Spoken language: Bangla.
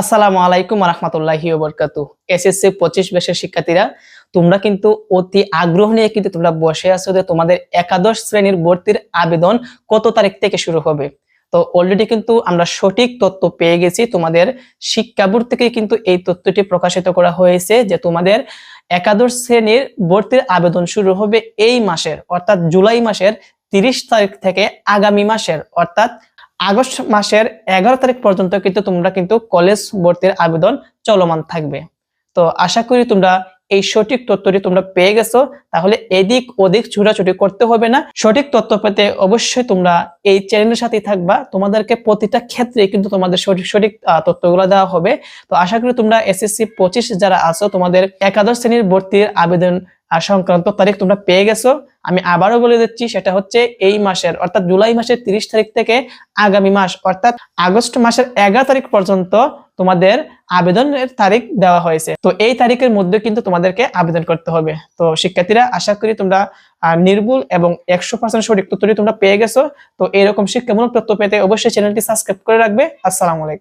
আসসালামু আলাইকুম রহমতুল্লাহি বরকাতু এসএসসি পঁচিশ বেশের শিক্ষার্থীরা, তোমরা কিন্তু অতি আগ্রহ নিয়ে কিন্তু তোমরা বসে আছো যে তোমাদের একাদশ শ্রেণির ভর্তির আবেদন কত তারিখ থেকে শুরু হবে। তো অলরেডি কিন্তু আমরা সঠিক তথ্য পেয়ে গেছি। তোমাদের শিক্ষা বোর্ড থেকে কিন্তু এই তথ্যটি প্রকাশিত করা হয়েছে যে তোমাদের একাদশ শ্রেণির ভর্তির আবেদন শুরু হবে এই মাসের, অর্থাৎ জুলাই মাসের তিরিশ তারিখ থেকে আগামী মাসের, অর্থাৎ আগস্ট মাসের এগারো তারিখ পর্যন্ত কিন্তু তোমরা কিন্তু কলেজ ভর্তির আবেদন চলমান থাকবে। তো আশা করি তোমরা এই সঠিক তথ্যটি তোমরা পেয়ে গেছো। তাহলে এদিক ওদিক ছুটাছুটি করতে হবে না। সঠিক তথ্য পেতে অবশ্যই তোমরা এই চ্যানেলের সাথেই থাকবা। তোমাদেরকে প্রতিটা ক্ষেত্রে কিন্তু তোমাদের সঠিক সঠিক তথ্যগুলো দেওয়া হবে। তো আশা করি তোমরা এসএসসি পঁচিশ যারা আছো, তোমাদের একাদশ শ্রেণির ভর্তির আবেদন সংক্রান্ত তারিখ তোমরা পেয়ে গেছো। আমি আবারও বলে দিচ্ছি, সেটা হচ্ছে এই মাসের, অর্থাৎ জুলাই মাসের তিরিশ তারিখ থেকে আগামী মাস, অর্থাৎ আগস্ট মাসের এগারো তারিখ পর্যন্ত তোমাদের আবেদনের তারিখ দেওয়া হয়েছে। তো এই তারিখের মধ্যে কিন্তু তোমাদেরকে আবেদন করতে হবে। তো শিক্ষার্থীরা, আশা করি তোমরা নির্ভুল এবং একশো পার্সেন্ট সঠিক তথ্যটি তোমরা পেয়ে গেছো। তো এরকম শিক্ষামূলক তথ্য পেতে অবশ্যই চ্যানেলটি সাবস্ক্রাইব করে রাখবে। আসসালামু আলাইকুম।